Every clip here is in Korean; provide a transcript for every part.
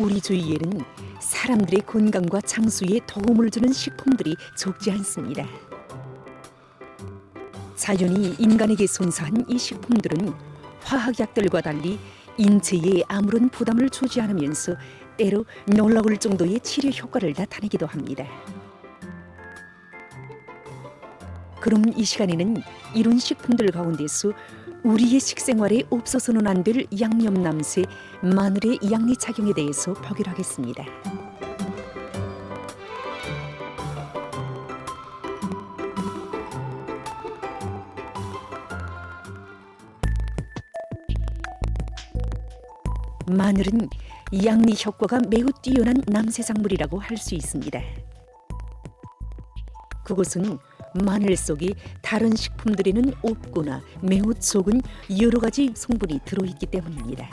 우리 주위에는 사람들의 건강과 장수에 도움을 주는 식품들이 적지 않습니다. 자연이 인간에게 선사한 이 식품들은 화학약들과 달리 인체에 아무런 부담을 주지 않으면서 때로 놀라울 정도의 치료 효과를 나타내기도 합니다. 그럼 이 시간에는 이런 식품들 가운데서 우리의 식생활에 없어서는 안 될 양념남새 마늘의 양리 작용에 대해서 보기로 하겠습니다. 마늘은 양리 효과가 매우 뛰어난 남세작물이라고 할 수 있습니다. 그것은 마늘 속에 다른 식품들에는 없거나 매우 적은 여러 가지 성분이 들어있기 때문입니다.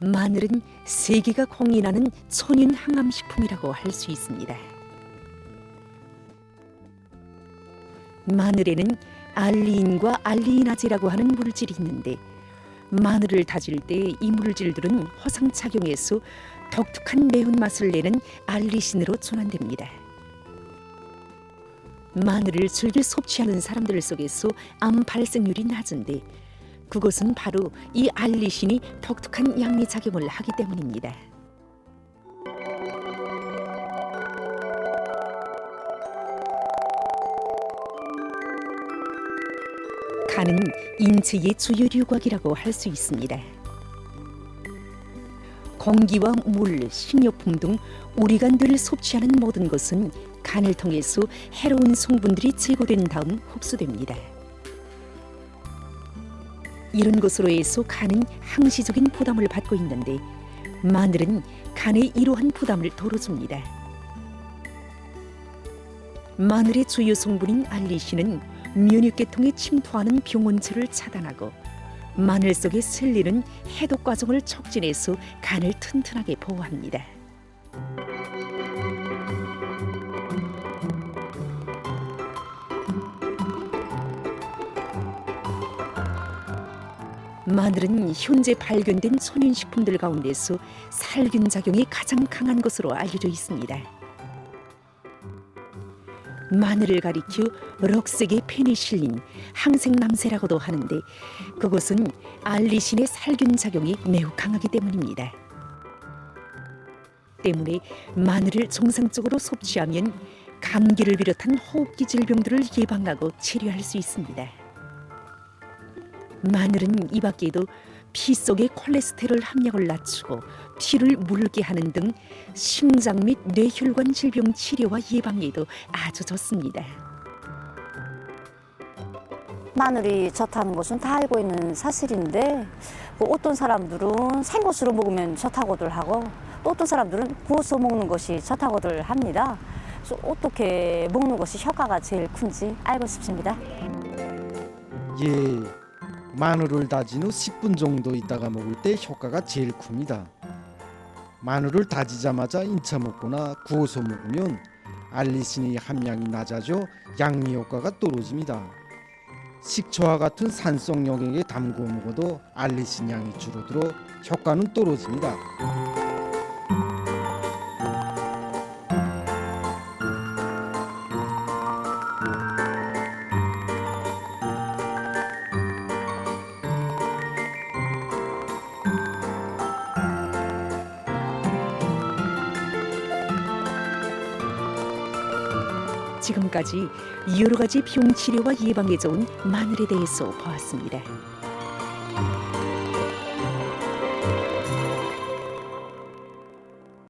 마늘은 세계가 공인하는 천연 항암 식품이라고 할 수 있습니다. 마늘에는 알리인과 알리인아제라고 하는 물질이 있는데 마늘을 다질 때 이 물질들은 화상작용해서 독특한 매운맛을 내는 알리신으로 전환됩니다. 마늘을 즐겨 섭취하는 사람들 속에서 암 발생률이 낮은데 그것은 바로 이 알리신이 독특한 양리 작용을 하기 때문입니다. 간은 인체의 주요 류곽이라고 할 수 있습니다. 공기와 물, 식료품 등 우리가 늘 섭취하는 모든 것은 간을 통해서 해로운 성분들이 제거된 다음 흡수됩니다. 이런 것으로 해서 간은 항시적인 부담을 받고 있는데 마늘은 간에 이러한 부담을 덜어줍니다. 마늘의 주요 성분인 알리신은 면역계통에 침투하는 병원체를 차단하고 마늘 속에 슬리는 해독 과정을 촉진해서 간을 튼튼하게 보호합니다. 마늘은 현재 발견된 천연식품들 가운데서 살균 작용이 가장 강한 것으로 알려져 있습니다. 마늘을 가리켜 럭색의 페니실린, 항생남새라고도 하는데 그것은 알리신의 살균 작용이 매우 강하기 때문입니다. 때문에 마늘을 정상적으로 섭취하면 감기를 비롯한 호흡기 질병들을 예방하고 치료할 수 있습니다. 마늘은 이 밖에도 피 속의 콜레스테롤 함량을 낮추고 피를 묽게 하는 등 심장 및 뇌혈관 질병 치료와 예방에도 아주 좋습니다. 마늘이 좋다는 것은 다 알고 있는 사실인데 뭐 어떤 사람들은 생것으로 먹으면 좋다고들 하고 또 어떤 사람들은 구워서 먹는 것이 좋다고들 합니다. 그래서 어떻게 먹는 것이 효과가 제일 큰지 알고 싶습니다. 예, 마늘을 다진 후 10분 정도 있다가 먹을 때 효과가 제일 큽니다. 마늘을 다지자마자 인차 먹거나 구워서 먹으면 알리신의 함량이 낮아져 양리 효과가 떨어집니다. 식초와 같은 산성 영양에 담그어 먹어도 알리신 양이 줄어들어 효과는 떨어집니다. 지금까지 여러 가지 병 치료와 예방에 좋은 마늘에 대해서 보았습니다.